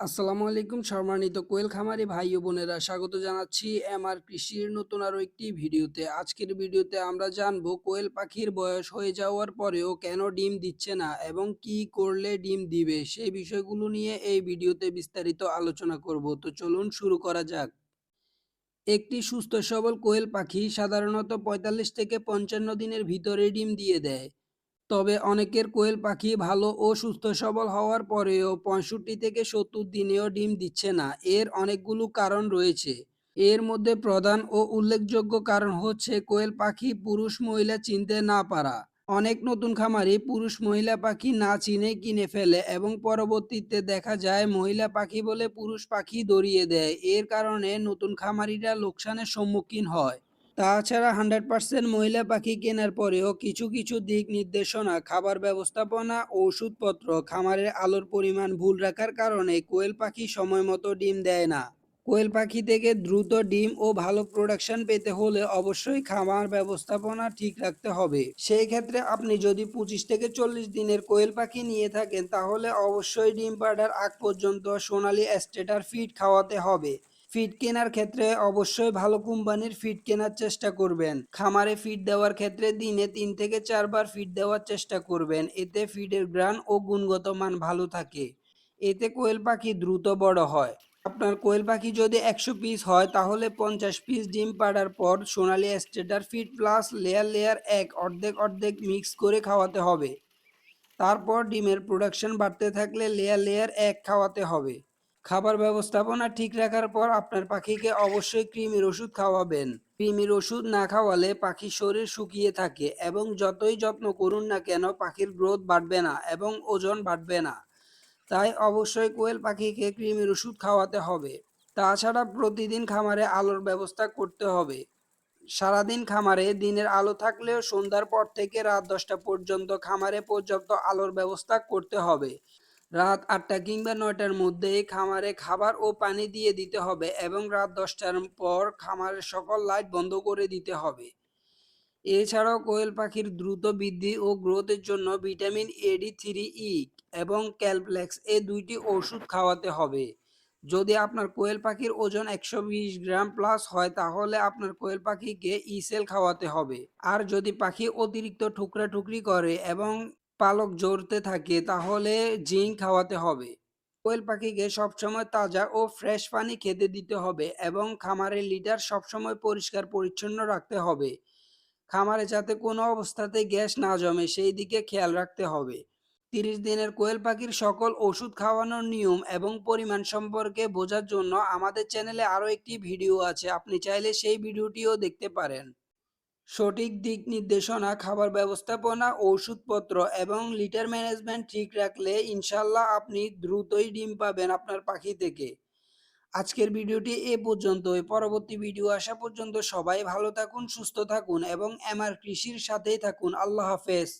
আসসালামু আলাইকুম সম্মানিত কোয়েল খামারি ভাই ও বোনেরা, স্বাগত জানাচ্ছি এমআর কৃষির নতুন আরও একটি ভিডিওতে। আজকের ভিডিওতে আমরা জানব কোয়েল পাখির বয়স হয়ে যাওয়ার পরেও কেন ডিম দিচ্ছে না এবং কি করলে ডিম দিবে, সেই বিষয়গুলো নিয়ে এই ভিডিওতে বিস্তারিত আলোচনা করব। তো চলুন শুরু করা যাক। একটি সুস্থ সবল কোয়েল পাখি সাধারণত পঁয়তাল্লিশ থেকে পঞ্চান্ন দিনের ভিতরে ডিম দিয়ে দেয়। তবে অনেকের কোয়েল পাখি ভালো ও সুস্থ সবল হওয়ার পরেও পঁয়ষট্টি থেকে সত্তর দিনেও ডিম দিচ্ছে না। এর অনেকগুলো কারণ রয়েছে। এর মধ্যে প্রধান ও উল্লেখযোগ্য কারণ হচ্ছে কোয়েল পাখি পুরুষ মহিলা চিনতে না পারা। অনেক নতুন খামারি পুরুষ মহিলা পাখি না চিনে কিনে ফেলে এবং পরবর্তীতে দেখা যায় মহিলা পাখি বলে পুরুষ পাখি দড়িয়ে দেয়। এর কারণে নতুন খামারিরা লোকসানের সম্মুখীন হয়। তাছাড়া হান্ড্রেড পার্সেন্ট মহিলা পাখি কেনার পরেও কিছু কিছু দিক নির্দেশনা, খাবার ব্যবস্থাপনা, ওষুধপত্র, খামারের আলোর পরিমাণ ভুল রাখার কারণে কোয়েল পাখি সময় মতো ডিম দেয় না। কোয়েল পাখি থেকে দ্রুত ডিম ও ভালো প্রোডাকশন পেতে হলে অবশ্যই খামার ব্যবস্থাপনা ঠিক রাখতে হবে। সেই ক্ষেত্রে আপনি যদি পঁচিশ থেকে চল্লিশ দিনের কোয়েল পাখি নিয়ে থাকেন, তাহলে অবশ্যই ডিম পাড়ার আগ পর্যন্ত সোনালি অ্যাস্টেটার ফিড খাওয়াতে হবে। ফিড কেনার ক্ষেত্রে অবশ্যই ভালো কোম্পানির ফিড কেনার চেষ্টা করবেন। খামারে ফিড দেওয়ার ক্ষেত্রে দিনে তিন থেকে চারবার ফিড দেওয়ার চেষ্টা করবেন। এতে ফিডের গ্রান ও গুণগত মান ভালো থাকে। এতে কোয়েল পাখি দ্রুত বড় হয়। আপনার কোয়েল পাখি যদি একশো পিস হয়, তাহলে পঞ্চাশ পিস ডিম পাড়ার পর সোনালি starter feed plus layer layer এক অর্ধেক অর্ধেক মিক্স করে খাওয়াতে হবে। তারপর ডিমের প্রোডাকশন বাড়তে থাকলে লেয়ার লেয়ার এক খাওয়াতে হবে। খাবার ব্যবস্থাপনা ঠিক রাখার পর আপনার পাখিকে অবশ্যই কৃমির ওষুধ খাওয়াবেন। কৃমির ওষুধ না খাওয়ালে পাখির শরীর শুকিয়ে থাকে এবং যতই যত্ন করুন না কেন পাখির গ্রোথ বাড়বে না এবং ওজন বাড়বে না। তাই অবশ্যই কোয়েল পাখিকে কৃমির ওষুধ খাওয়াতে হবে। তাছাড়া প্রতিদিন খামারে আলোর ব্যবস্থা করতে হবে। সারাদিন খামারে দিনের আলো থাকলেও সন্ধ্যার পর থেকে রাত দশটা পর্যন্ত খামারে পর্যাপ্ত আলোর ব্যবস্থা করতে হবে। রাত আটটা কিংবা নয়টার মধ্যে খামারে খাবার ও পানি দিয়ে দিতে হবে এবং রাত দশটার পর খামারের সকল লাইট বন্ধ করে দিতে হবে। এছাড়াও কোয়েল পাখির দ্রুত বৃদ্ধি ও গ্রোথের জন্য ভিটামিন এডি থ্রি ই এবং ক্যালপ্লেক্স এ দুইটি ওষুধ খাওয়াতে হবে। যদি আপনার কোয়েল পাখির ওজন একশো বিশ গ্রাম প্লাস হয় তাহলে আপনার কোয়েল পাখিকে ইসেল খাওয়াতে হবে। আর যদি পাখি অতিরিক্ত ঠুকরা ঠুকরি করে এবং পালক জড়তে থাকে, তাহলে জিঙ্ক খাওয়াতে হবে। কোয়েল পাখিকে সবসময় তাজা ও ফ্রেশ পানি খেতে দিতে হবে এবং খামারের লিটার সবসময় পরিষ্কার পরিচ্ছন্ন রাখতে হবে। খামারে যাতে কোনো অবস্থাতে গ্যাস না জমে, সেই দিকে খেয়াল রাখতে হবে। তিরিশ দিনের কোয়েল পাখির সকল ওষুধ খাওয়ানোর নিয়ম এবং পরিমাণ সম্পর্কে বোঝার জন্য আমাদের চ্যানেলে আরও একটি ভিডিও আছে, আপনি চাইলে সেই ভিডিওটিও দেখতে পারেন। সঠিক দিক নির্দেশনা, খাবার ব্যবস্থাপনা, ওষুধপত্র এবং লিটার ম্যানেজমেন্ট ঠিক রাখলে ইনশাল্লাহ আপনি দ্রুতই ডিম পাবেন আপনার পাখি থেকে। আজকের ভিডিওটি এ পর্যন্তই। পরবর্তী ভিডিও আসা পর্যন্ত সবাই ভালো থাকুন, সুস্থ থাকুন এবং এমআর কৃষির সাথেই থাকুন। আল্লাহ হাফেজ।